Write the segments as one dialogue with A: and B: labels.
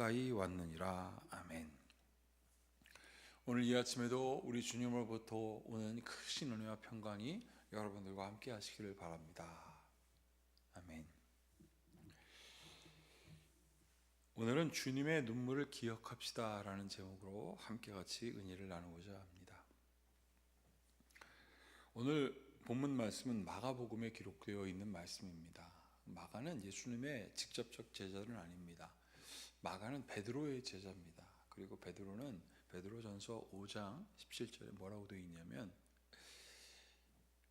A: 가까이 왔느니라. 아멘. 오늘 이 아침에도 우리 주님으로부터 오는 크신 은혜와 평강이 여러분들과 함께 하시기를 바랍니다. 아멘. 오늘은 주님의 눈물을 기억합시다 라는 제목으로 함께 같이 은혜를 나누고자 합니다. 오늘 본문 말씀은 마가복음에 기록되어 있는 말씀입니다. 마가는 예수님의 직접적 제자는 아닙니다. 마가는 베드로의 제자입니다. 그리고 베드로는 베드로전서 5장 17절에 뭐라고 되어 있냐면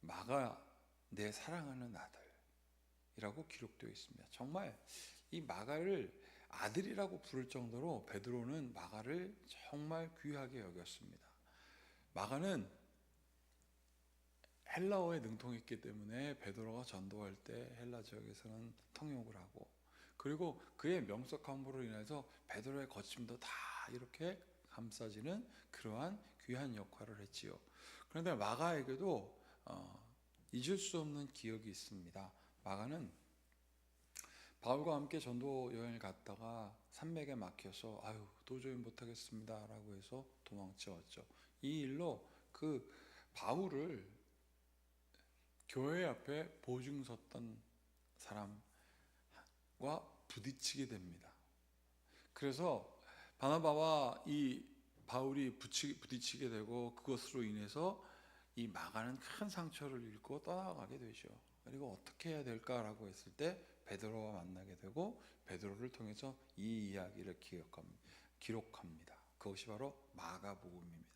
A: 마가 내 사랑하는 아들이라고 기록되어 있습니다. 정말 이 마가를 아들이라고 부를 정도로 베드로는 마가를 정말 귀하게 여겼습니다. 마가는 헬라어에 능통했기 때문에 베드로가 전도할 때 헬라 지역에서는 통역을 하고 그리고 그의 명석함으로 인해서 베드로의 거침도 다 이렇게 감싸지는 그러한 귀한 역할을 했지요. 그런데 마가에게도 어, 잊을 수 없는 기억이 있습니다. 마가는 바울과 함께 전도 여행을 갔다가 산맥에 막혀서 아유 도저히 못하겠습니다라고 해서 도망쳐왔죠. 이 일로 그 바울을 교회 앞에 보증 섰던 사람 과 부딪히게 됩니다. 그래서 바나바와 이 바울이 부딪히게 되고 그것으로 인해서 이 마가는 큰 상처를 입고 떠나가게 되죠. 그리고 어떻게 해야 될까라고 했을 때 베드로와 만나게 되고 베드로를 통해서 이 이야기를 기록합니다. 그것이 바로 마가복음입니다.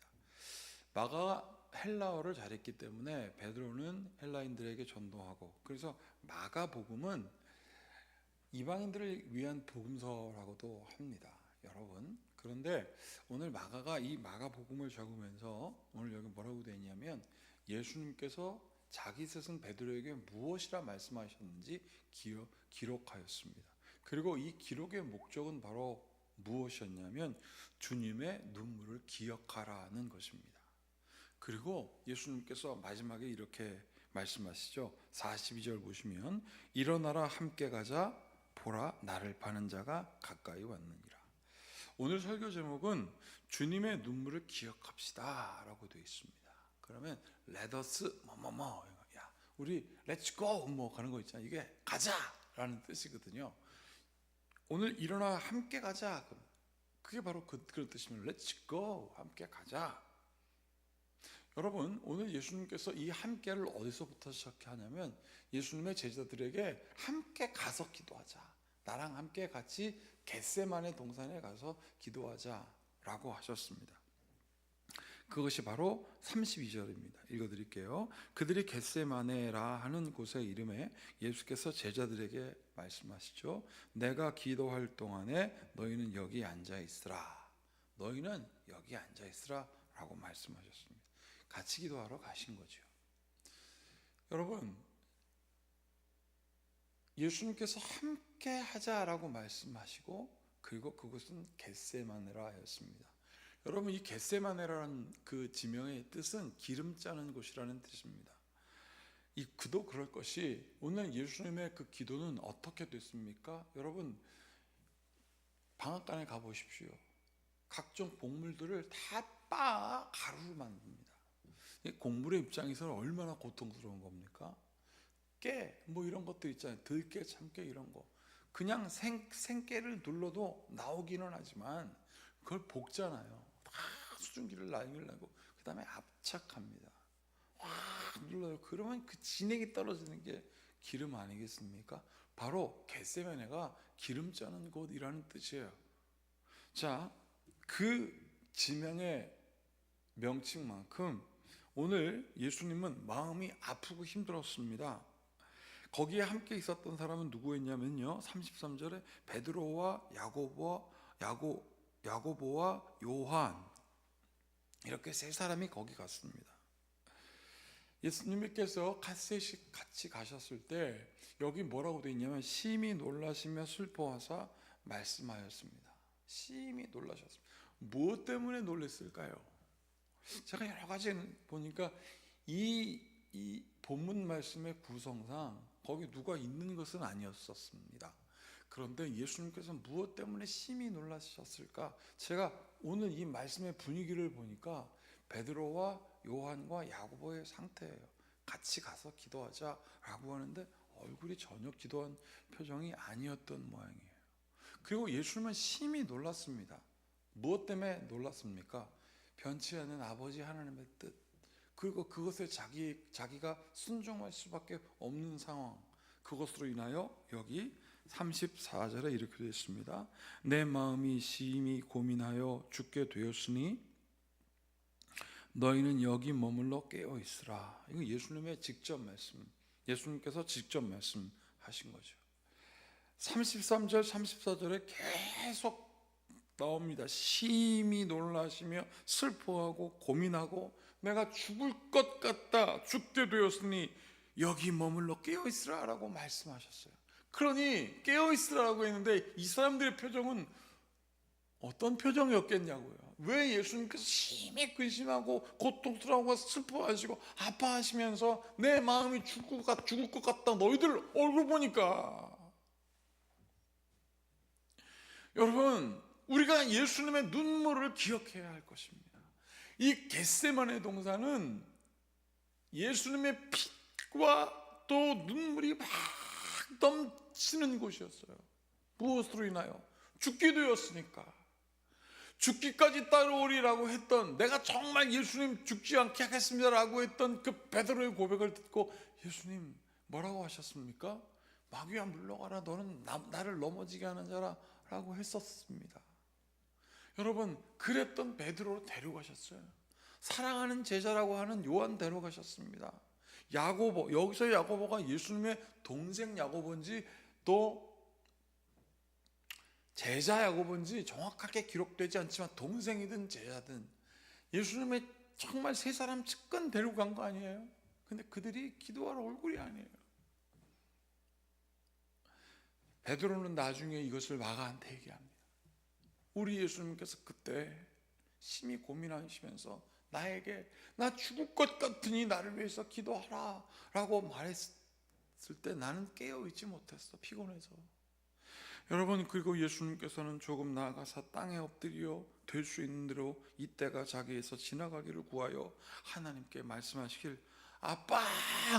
A: 마가가 헬라어를 잘했기 때문에 베드로는 헬라인들에게 전도하고 그래서 마가복음은 이방인들을 위한 복음서라고도 합니다. 여러분. 그런데 오늘 마가가 이 마가 복음을 적으면서 오늘 여기 뭐라고 되어 있냐면 예수님께서 자기 스승 베드로에게 무엇이라 말씀하셨는지 기록하였습니다. 그리고 이 기록의 목적은 바로 무엇이었냐면 주님의 눈물을 기억하라는 것입니다. 그리고 예수님께서 마지막에 이렇게 말씀하시죠. 42절 보시면 일어나라 함께 가자 보라 나를 파는 자가 가까이 왔느니라. 오늘 설교 제목은 주님의 눈물을 기억합시다라고 되어 있습니다. 그러면 let us 뭐뭐뭐 야 우리 let's go 뭐 가는 거 있잖아요. 이게 가자라는 뜻이거든요. 오늘 일어나 함께 가자. 그게 바로 그, 그런 뜻이면 let's go 함께 가자. 여러분 오늘 예수님께서 이 함께를 어디서부터 시작하냐면 예수님의 제자들에게 함께 가서 기도하자. 나랑 함께 같이 겟세만의 동산에 가서 기도하자라고 하셨습니다. 그것이 바로 32절입니다. 읽어드릴게요. 그들이 겟세마네라 하는 곳의 이름에 예수께서 제자들에게 말씀하시죠. 내가 기도할 동안에 너희는 여기 앉아 있으라. 너희는 여기 앉아 있으라. 라고 말씀하셨습니다. 같이 기도하러 가신 거죠. 여러분, 예수님께서 함께 하자라고 말씀하시고 그리고 그것은 겟세마네라였습니다. 여러분 이 겟세마네라는 그 지명의 뜻은 기름 짜는 곳이라는 뜻입니다. 이 그도 그럴 것이 오늘 예수님의 그 기도는 어떻게 됐습니까? 여러분 방앗간에 가 보십시오. 각종 곡물들을 다빻 가루로 만듭니다. 곡물의 입장에서는 얼마나 고통스러운 겁니까? 깨, 뭐 이런 것도 있잖아요. 들깨, 참깨 이런 거. 그냥 생, 생깨를 눌러도 나오기는 하지만 그걸 볶잖아요. 다 수증기를 내고 그 다음에 압착합니다. 확 눌러요. 그러면 그 진액이 떨어지는 게 기름 아니겠습니까? 바로 겟세메네가 기름 짜는 곳이라는 뜻이에요. 자, 그 지명의 명칭만큼 오늘 예수님은 마음이 아프고 힘들었습니다. 거기에 함께 있었던 사람은 누구였냐면요. 33절에 베드로와 야고보와 야고 야고보와 요한 이렇게 세 사람이 거기 갔습니다. 예수님께서 갓셋이 같이 가셨을 때 여기 뭐라고 되어 있냐면 심히 놀라시며 슬퍼하사 말씀하였습니다. 심히 놀라셨습니다. 무엇 때문에 놀랐을까요? 제가 여러 가지 보니까 이, 이 본문 말씀의 구성상 거기 누가 있는 것은 아니었었습니다. 그런데 예수님께서 무엇 때문에 심히 놀라셨을까? 제가 오늘 이 말씀의 분위기를 보니까 베드로와 요한과 야고보의 상태예요. 같이 가서 기도하자라고 하는데 얼굴이 전혀 기도한 표정이 아니었던 모양이에요. 그리고 예수님은 심히 놀랐습니다. 무엇 때문에 놀랐습니까? 변치 않는 아버지 하나님의 뜻. 그리고 그것에 자기 자기가 순종할 수밖에 없는 상황. 그것으로 인하여 여기 34절에 이렇게 되어 있습니다. 내 마음이 심히 고민하여 죽게 되었으니 너희는 여기 머물러 깨어 있으라. 이거 예수님의 직접 말씀. 예수님께서 직접 말씀하신 거죠. 33절, 34절에 계속 나옵니다. 심히 놀라시며 슬퍼하고 고민하고 내가 죽을 것 같다. 죽게 되었으니 여기 머물러 깨어 있으라라고 말씀하셨어요. 그러니 깨어 있으라고 했는데 이 사람들의 표정은 어떤 표정이었겠냐고요. 왜 예수님께서 심히 근심하고 고통스러워하고 슬퍼하시고 아파하시면서 내 마음이 죽을 것, 같- 죽을 것 같다. 너희들 얼굴 보니까 여러분 우리가 예수님의 눈물을 기억해야 할 것입니다. 이 겟세만의 동산은 예수님의 피와 또 눈물이 막 넘치는 곳이었어요. 무엇으로 인하여? 죽게 되었으니까. 죽기까지 따라오리라고 했던 내가 정말 예수님 죽지 않게 하겠습니다라고 했던 그 베드로의 고백을 듣고 예수님 뭐라고 하셨습니까? 마귀야 물러가라 너는 나, 나를 넘어지게 하는 자라라고 했었습니다. 여러분 그랬던 베드로를 데려가셨어요. 사랑하는 제자라고 하는 요한 데려가셨습니다. 야고보 여기서 야고보가 예수님의 동생 야고보인지 또 제자 야고보인지 정확하게 기록되지 않지만 동생이든 제자든 예수님의 정말 세 사람 측근 데려간 거 아니에요? 근데 그들이 기도할 얼굴이 아니에요. 베드로는 나중에 이것을 마가한테 얘기합니다. 우리 예수님께서 그때 심히 고민하시면서 나에게 나 죽을 것 같으니 나를 위해서 기도하라 라고 말했을 때 나는 깨어 있지 못했어 피곤해서. 여러분 그리고 예수님께서는 조금 나아가서 땅에 엎드려 될 수 있는 대로 이때가 자기에서 지나가기를 구하여 하나님께 말씀하시길 아빠!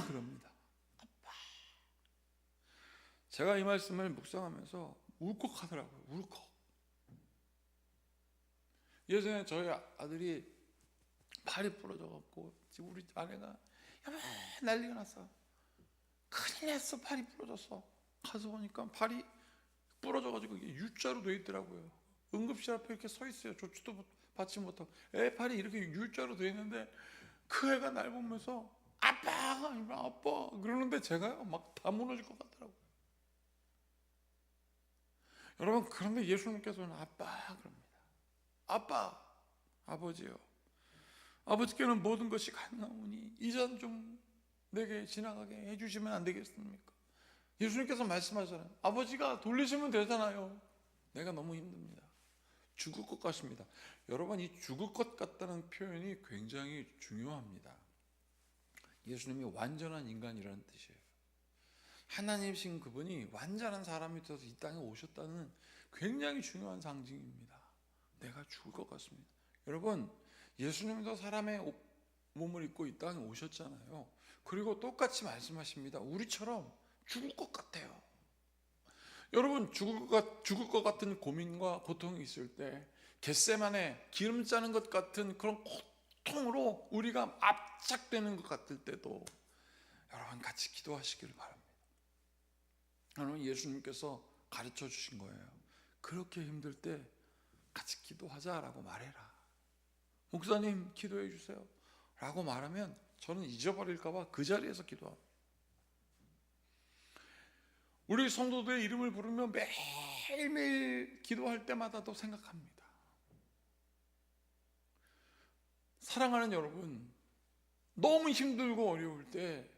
A: 그럽니다. 아빠! 제가 이 말씀을 묵상하면서 울컥하더라고요 울컥 예전에 저희 아들이 팔이 부러져 갖고 지금 우리 아내가 야, 난리가 났어. 큰일 났어. 팔이 부러졌어. 가서 보니까 팔이 부러져 가지고 이게 U자로 돼 있더라고요. 응급실 앞에 이렇게 서 있어요. 조치도 받지 못하고 애 팔이 이렇게 U자로 돼 있는데 그 애가 날 보면서 아빠, 아빠 그러는데 제가 막 다 무너질 것 같더라고요. 여러분 그런데 예수님께서는 아빠 그럽니다. 아빠, 아버지요. 아버지께는 모든 것이 가능하오니 이잔좀 내게 지나가게 해주시면 안 되겠습니까? 예수님께서 말씀하잖아요. 아버지가 돌리시면 되잖아요. 내가 너무 힘듭니다. 죽을 것 같습니다. 여러분 이 죽을 것 같다는 표현이 굉장히 중요합니다. 예수님이 완전한 인간이라는 뜻이에요. 하나님이신 그분이 완전한 사람이 되어서 이 땅에 오셨다는 굉장히 중요한 상징입니다. 내가 죽을 것 같습니다. 여러분 예수님도 사람의 옷- 몸을 입고 이 땅에 오셨잖아요. 그리고 똑같이 말씀하십니다. 우리처럼 죽을 것 같아요. 여러분 죽을 것, 같- 죽을 것 같은 고민과 고통이 있을 때 겟세만에 기름 짜는 것 같은 그런 고통으로 우리가 압착되는 것 같을 때도 여러분 같이 기도하시길 바랍니다. 여러분 예수님께서 가르쳐 주신 거예요. 그렇게 힘들 때 같이 기도하자라고 말해라. 목사님 기도해 주세요. 라고 말하면 저는 잊어버릴까봐 그 자리에서 기도합니다. 우리 성도들의 이름을 부르며 매일매일 기도할 때마다도 생각합니다. 사랑하는 여러분, 너무 힘들고 어려울 때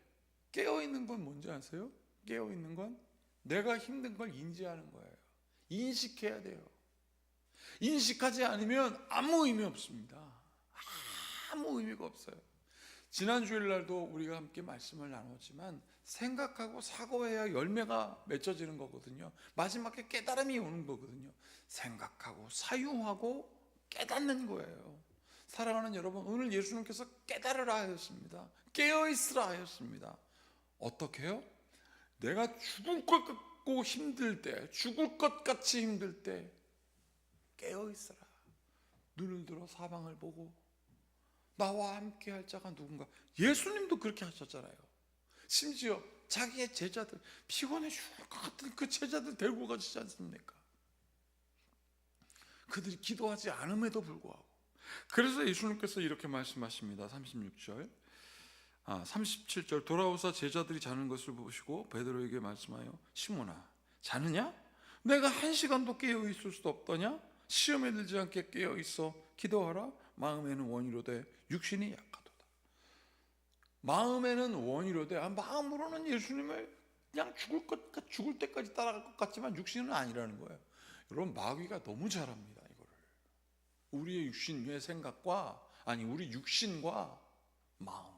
A: 깨어있는 건 뭔지 아세요? 깨어있는 건 내가 힘든 걸 인지하는 거예요. 인식해야 돼요. 인식하지 않으면 아무 의미 없습니다. 아무 의미가 없어요. 지난 주일날도 우리가 함께 말씀을 나눴지만 생각하고 사고해야 열매가 맺어지는 거거든요. 마지막에 깨달음이 오는 거거든요. 생각하고 사유하고 깨닫는 거예요. 사랑하는 여러분, 오늘 예수님께서 깨달으라 하였습니다. 깨어 있으라 하였습니다. 어떻게요? 내가 죽을 것 같고 힘들 때, 죽을 것 같이 힘들 때 깨어 있으라. 눈을 들어 사방을 보고 나와 함께 할 자가 누군가. 예수님도 그렇게 하셨잖아요. 심지어 자기의 제자들 피곤해 죽을 것 같은 그 제자들 데리고 가시지 않습니까? 그들이 기도하지 않음에도 불구하고 그래서 예수님께서 이렇게 말씀하십니다. 36절. 아, 37절 돌아오사 제자들이 자는 것을 보시고 베드로에게 말씀하여 시몬아 자느냐? 내가 한 시간도 깨어 있을 수도 없더냐? 시험에 들지 않게 깨어 있어 기도하라. 마음에는 원이로되 육신이 약하도다. 마음에는 원이로되 아, 마음으로는 예수님을 그냥 죽을 것 같- 죽을 때까지 따라갈 것 같지만 육신은 아니라는 거예요. 여러분 마귀가 너무 잘합니다 이거를. 우리의 육신의 생각과 아니 우리 육신과 마음.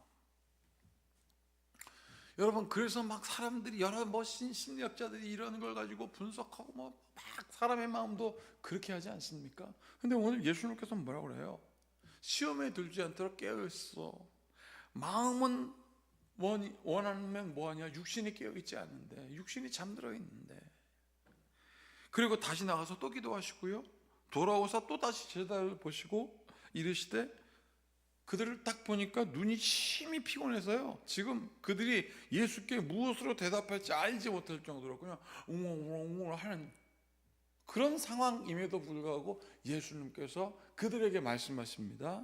A: 여러분 그래서 막 사람들이 여러 멋진 심리학자들이 이런 걸 가지고 분석하고 뭐 막 사람의 마음도 그렇게 하지 않습니까? 근데 오늘 예수님께서 뭐라고 그래요? 시험에 들지 않도록 깨어 있어. 마음은 원, 원하면 뭐하냐? 육신이 깨어 있지 않는데 육신이 잠들어 있는데 그리고 다시 나가서 또 기도하시고요. 돌아오사 또 다시 제자를 보시고 이르시되 그들을 딱 보니까 눈이 심히 피곤해서요. 지금 그들이 예수께 무엇으로 대답할지 알지 못할 정도로 그냥 웅웅웅웅 하는 그런 상황임에도 불구하고 예수님께서 그들에게 말씀하십니다.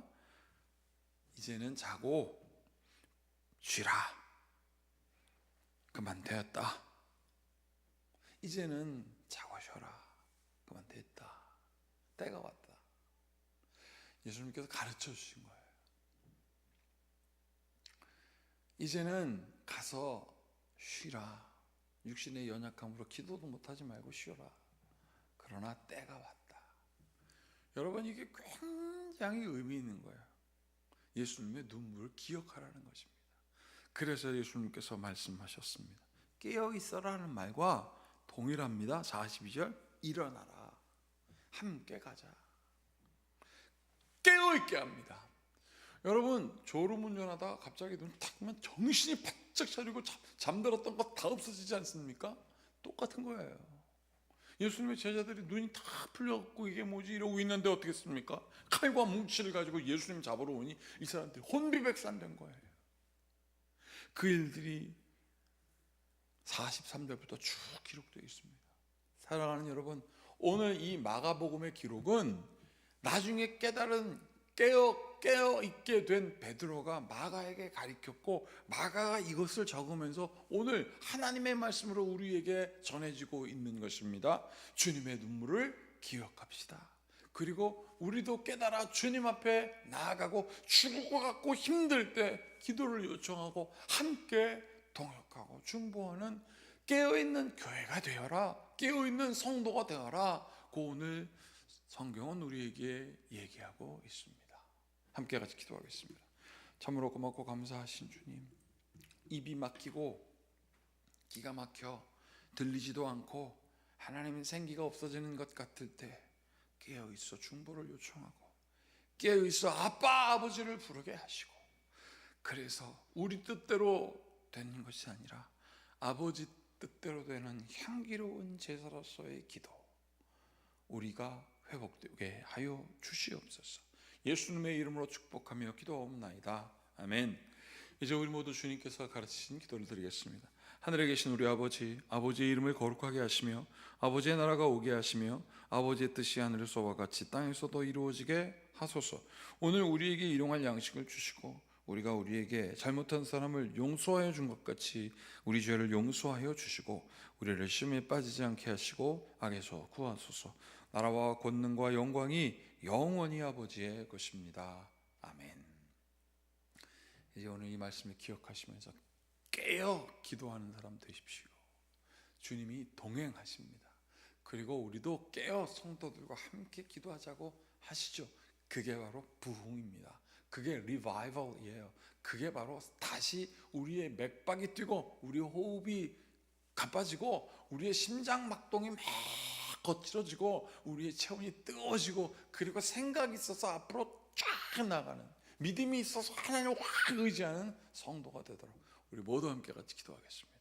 A: 이제는 자고 쉬라. 그만 되었다. 이제는 자고 쉬어라. 그만 됐다. 때가 왔다. 예수님께서 가르쳐 주신 거예요. 이제는 가서 쉬라. 육신의 연약함으로 기도도 못하지 말고 쉬어라. 그러나 때가 왔다. 여러분 이게 굉장히 의미 있는 거예요. 예수님의 눈물을 기억하라는 것입니다. 그래서 예수님께서 말씀하셨습니다. 깨어 있어라는 말과 동일합니다. 42절 일어나라. 함께 가자. 깨어 있게 합니다. 여러분 졸음운전하다가 갑자기 눈탁 뜨면 정신이 바짝 차리고 잠, 잠들었던 것 다 없어지지 않습니까? 똑같은 거예요. 예수님의 제자들이 눈이 다 풀려갖고 이게 뭐지 이러고 있는데 어떻겠습니까? 칼과 뭉치를 가지고 예수님 잡으러 오니 이 사람들이 혼비백산된 거예요. 그 일들이 43절부터 쭉 기록되어 있습니다. 사랑하는 여러분, 오늘 이 마가복음의 기록은 나중에 깨달은 깨어 깨어 있게 된 베드로가 마가에게 가르쳤고 마가가 이것을 적으면서 오늘 하나님의 말씀으로 우리에게 전해지고 있는 것입니다. 주님의 눈물을 기억합시다. 그리고 우리도 깨달아 주님 앞에 나아가고 죽을 것 같고 힘들 때 기도를 요청하고 함께 동역하고 중보하는 깨어있는 교회가 되어라. 깨어있는 성도가 되어라. 그 오늘 성경은 우리에게 얘기하고 있습니다. 함께 같이 기도하겠습니다. 참으로 고맙고 감사하신 주님. 입이 막히고 기가 막혀 들리지도 않고 하나님의 생기가 없어지는 것 같을 때 깨어 있어 중보를 요청하고 깨어 있어 아빠 아버지를 부르게 하시고 그래서 우리 뜻대로 되는 것이 아니라 아버지 뜻대로 되는 향기로운 제사로서의 기도 우리가 회복되게 하여 주시옵소서. 예수님의 이름으로 축복하며 기도하옵나이다. 아멘. 이제 우리 모두 주님께서 가르치신 기도를 드리겠습니다. 하늘에 계신 우리 아버지, 아버지의 이름을 거룩하게 하시며 아버지의 나라가 오게 하시며 아버지의 뜻이 하늘에서와 같이 땅에서도 이루어지게 하소서. 오늘 우리에게 일용할 양식을 주시고 우리가 우리에게 잘못한 사람을 용서하여 준 것 같이 우리 죄를 용서하여 주시고 우리를 시험에 빠지지 않게 하시고 악에서 구하소서. 나라와 권능과 영광이 영원히 아버지의 것입니다. 아멘. 이제 오늘 이 말씀을 기억하시면서 깨어 기도하는 사람 되십시오. 주님이 동행하십니다. 그리고 우리도 깨어 성도들과 함께 기도하자고 하시죠. 그게 바로 부흥입니다. 그게 리바이벌이에요. 그게 바로 다시 우리의 맥박이 뛰고 우리 호흡이 가빠지고 우리의 심장 막동이 막 거칠어지고 우리의 체온이 뜨거워지고 그리고 생각이 있어서 앞으로 쫙 나가는 믿음이 있어서 하나님을 확 의지하는 성도가 되도록 우리 모두 함께 같이 기도하겠습니다.